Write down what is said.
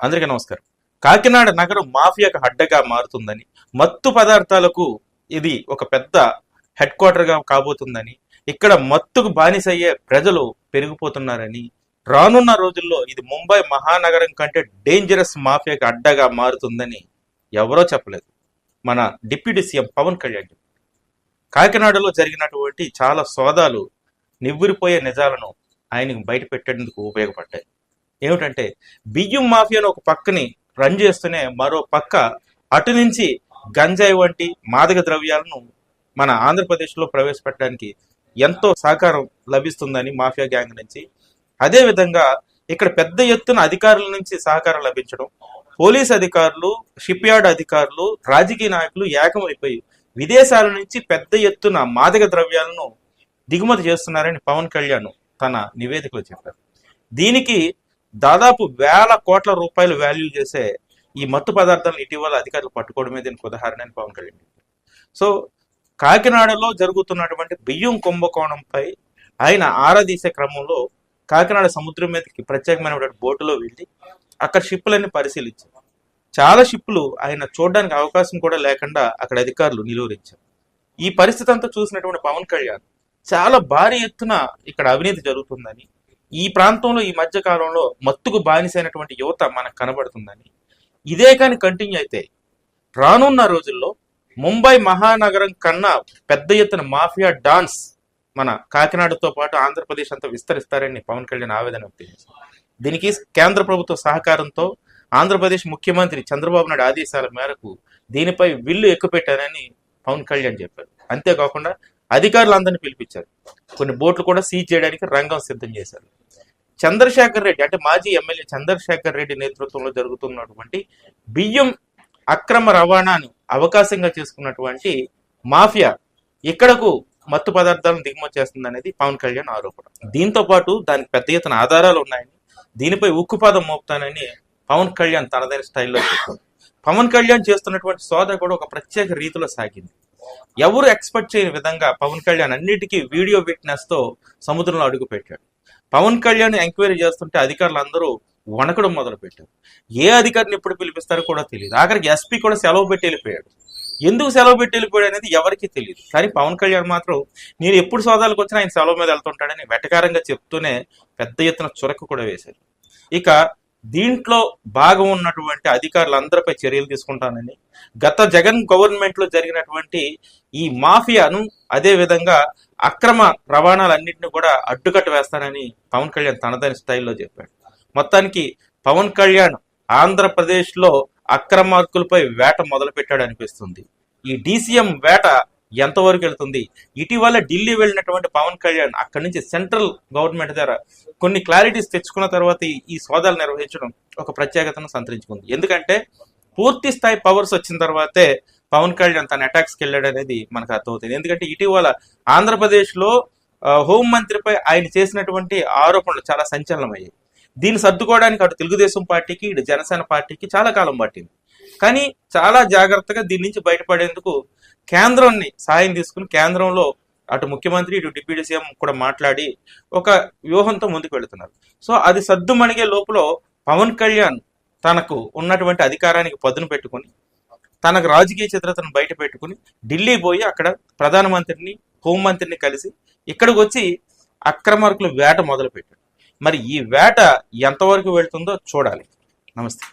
అందరికీ నమస్కారం. కాకినాడ నగరం మాఫియాకు అడ్డగా మారుతుందని మత్తు పదార్థాలకు ఇది ఒక పెద్ద హెడ్ క్వార్టర్గా కాబోతుందని ఇక్కడ మత్తుకు బానిసయ్యే ప్రజలు పెరిగిపోతున్నారని రానున్న రోజుల్లో ఇది ముంబై మహానగరం కంటే డేంజరస్ మాఫియాకి అడ్డగా మారుతుందని ఎవరో చెప్పలేదు. మన డిప్యూటీ సీఎం పవన్ కళ్యాణ్ కాకినాడలో జరిగినటువంటి చాలా సోదాలు నివ్వురిపోయే నిజాలను ఆయనకు బయట పెట్టేందుకు ఉపయోగపడ్డాయి. ఏమిటంటే బియ్యం మాఫియాను ఒక పక్కని రన్ చేస్తూనే మరో పక్క అటు నుంచి గంజాయి వంటి మాదక ద్రవ్యాలను మన ఆంధ్రప్రదేశ్లో ప్రవేశపెట్టడానికి ఎంతో సహకారం లభిస్తుందని మాఫియా గ్యాంగ్ నుంచి. అదే విధంగా ఇక్కడ పెద్ద ఎత్తున అధికారుల నుంచి సహకారం లభించడం పోలీస్ అధికారులు షిప్ యార్డ్ అధికారులు రాజకీయ నాయకులు ఏకమైపోయి విదేశాల నుంచి పెద్ద ఎత్తున మాదక ద్రవ్యాలను దిగుమతి చేస్తున్నారని పవన్ కళ్యాణ్ తన నివేదికలో చెప్పారు. దీనికి దాదాపు వేల కోట్ల రూపాయలు వాల్యూ చేసే ఈ మత్తు పదార్థాలను ఇటీవల అధికారులు పట్టుకోవడమే దీనికి ఉదాహరణ అని పవన్ కళ్యాణ్ సో కాకినాడలో జరుగుతున్నటువంటి బియ్యం కుంభకోణంపై ఆయన ఆరాధీసే క్రమంలో కాకినాడ సముద్రం మీదకి ప్రత్యేకమైనటువంటి బోటులో వెళ్ళి అక్కడ షిప్పులన్నీ పరిశీలించారు. చాలా షిప్పులు ఆయన చూడడానికి అవకాశం కూడా లేకుండా అక్కడ అధికారులు నిలువరించారు. ఈ పరిస్థితి అంతా చూసినటువంటి పవన్ కళ్యాణ్ చాలా భారీ ఎత్తున ఇక్కడ అవినీతి జరుగుతుందని ఈ ప్రాంతంలో ఈ మధ్య కాలంలో మత్తుకు బానిసైనటువంటి యువత మనకు కనబడుతుందని. ఇదే కానీ కంటిన్యూ అయితే రానున్న రోజుల్లో ముంబై మహానగరం కన్నా పెద్ద ఎత్తున మాఫియా డాన్స్ మన కాకినాడతో పాటు ఆంధ్రప్రదేశ్ అంతా విస్తరిస్తారని పవన్ కళ్యాణ్ ఆవేదన వ్యక్తం చేశారు. దీనికి కేంద్ర ప్రభుత్వ సహకారంతో ఆంధ్రప్రదేశ్ ముఖ్యమంత్రి చంద్రబాబు నాయుడు ఆదేశాల మేరకు దీనిపై విల్లు ఎక్కుపెట్టారని పవన్ కళ్యాణ్ చెప్పారు. అంతేకాకుండా అధికారులందరినీ పిలిపించారు. కొన్ని బోట్లు కూడా సీజ్ చేయడానికి రంగం సిద్ధం చేశారు. చంద్రశేఖర్ రెడ్డి అంటే మాజీ ఎమ్మెల్యే చంద్రశేఖర్ రెడ్డి నేతృత్వంలో జరుగుతున్నటువంటి బియ్యం అక్రమ రవాణాను అవకాశంగా చేసుకున్నటువంటి మాఫియా ఇక్కడకు మత్తు పదార్థాలను దిగుమతి చేస్తుంది అనేది పవన్ కళ్యాణ్ ఆరోపణ. దీంతో పాటు దానికి పెద్ద ఎత్తున ఆధారాలు ఉన్నాయని దీనిపై ఉక్కుపాదం మోపుతానని పవన్ కళ్యాణ్ తనదైన స్టైల్లో చెప్పారు. పవన్ కళ్యాణ్ చేస్తున్నటువంటి సోద కూడా ఒక ప్రత్యేక రీతిలో సాగింది. ఎవరు ఎక్స్పెక్ట్ చేయని విధంగా పవన్ కళ్యాణ్ అన్నిటికీ వీడియో విట్నెస్తో సముద్రంలో అడుగు పెట్టాడు పవన్ కళ్యాణ్ ఎంక్వైరీ చేస్తుంటే అధికారులు అందరూ వణకడం మొదలు పెట్టారు ఏ అధికారిని ఎప్పుడు పిలిపిస్తారో కూడా తెలియదు. ఆఖరికి ఎస్పీ కూడా సెలవు పెట్టి వెళ్ళిపోయాడు. ఎందుకు సెలవు పెట్టి వెళ్ళిపోయాడు అనేది ఎవరికి తెలియదు. కానీ పవన్ కళ్యాణ్ మాత్రం నేను ఎప్పుడు సోదాలకు వచ్చినా ఆయన సెలవు మీద వెళ్తుంటాడని వెటకారంగా చెప్తూనే పెద్ద ఎత్తున చురకు కూడా వేశారు. ఇక దీంట్లో భాగం ఉన్నటువంటి అధికారులందరిపై చర్యలు తీసుకుంటానని గత జగన్ గవర్నమెంట్లో జరిగినటువంటి ఈ మాఫియాను అదే విధంగా అక్రమ రవాణాలన్నింటినీ కూడా అడ్డుకట్ట వేస్తానని పవన్ కళ్యాణ్ తనదైన స్థాయిలో చెప్పాడు. మొత్తానికి పవన్ కళ్యాణ్ ఆంధ్రప్రదేశ్లో అక్రమార్కులపై వేట మొదలుపెట్టాడు అనిపిస్తుంది ఈ డీసీఎం వేట ఎంతవరకు వెళ్తుంది? ఇటీవల ఢిల్లీ వెళ్ళినటువంటి పవన్ కళ్యాణ్ అక్కడి నుంచి సెంట్రల్ గవర్నమెంట్ ద్వారా కొన్ని క్లారిటీస్ తెచ్చుకున్న తర్వాత ఈ- సోదాలు నిర్వహించడం ఒక ప్రత్యేకతను సంతరించుకుంది. ఎందుకంటే పూర్తి స్థాయి పవర్స్ వచ్చిన తర్వాతే పవన్ కళ్యాణ్ తన అటాక్స్కి వెళ్ళాడు అనేది మనకు అర్థమవుతుంది. ఎందుకంటే ఇటీవల ఆంధ్రప్రదేశ్లో హోంమంత్రిపై ఆయన చేసినటువంటి ఆరోపణలు చాలా సంచలనమయ్యాయి. దీన్ని సర్దుకోవడానికి అటు తెలుగుదేశం పార్టీకి ఇటు జనసేన పార్టీకి చాలా కాలం పట్టింది. కానీ చాలా జాగ్రత్తగా దీని నుంచి బయటపడేందుకు కేంద్రాన్ని సాయం తీసుకుని కేంద్రంలో అటు ముఖ్యమంత్రి ఇటు డిప్యూటీ సీఎం కూడా మాట్లాడి ఒక వ్యూహంతో ముందుకు వెళుతున్నారు. సో అది సద్దుమణిగే లోపల పవన్ కళ్యాణ్ తనకు ఉన్నటువంటి అధికారానికి పదును పెట్టుకుని తనకు రాజకీయ చిత్రతను బయట పెట్టుకుని ఢిల్లీ పోయి అక్కడ ప్రధానమంత్రిని హోంమంత్రిని కలిసి ఇక్కడికి వచ్చి అక్రమార్కుల వేట మొదలు పెట్టాడు మరి ఈ వేట ఎంతవరకు వెళ్తుందో చూడాలి. నమస్తే.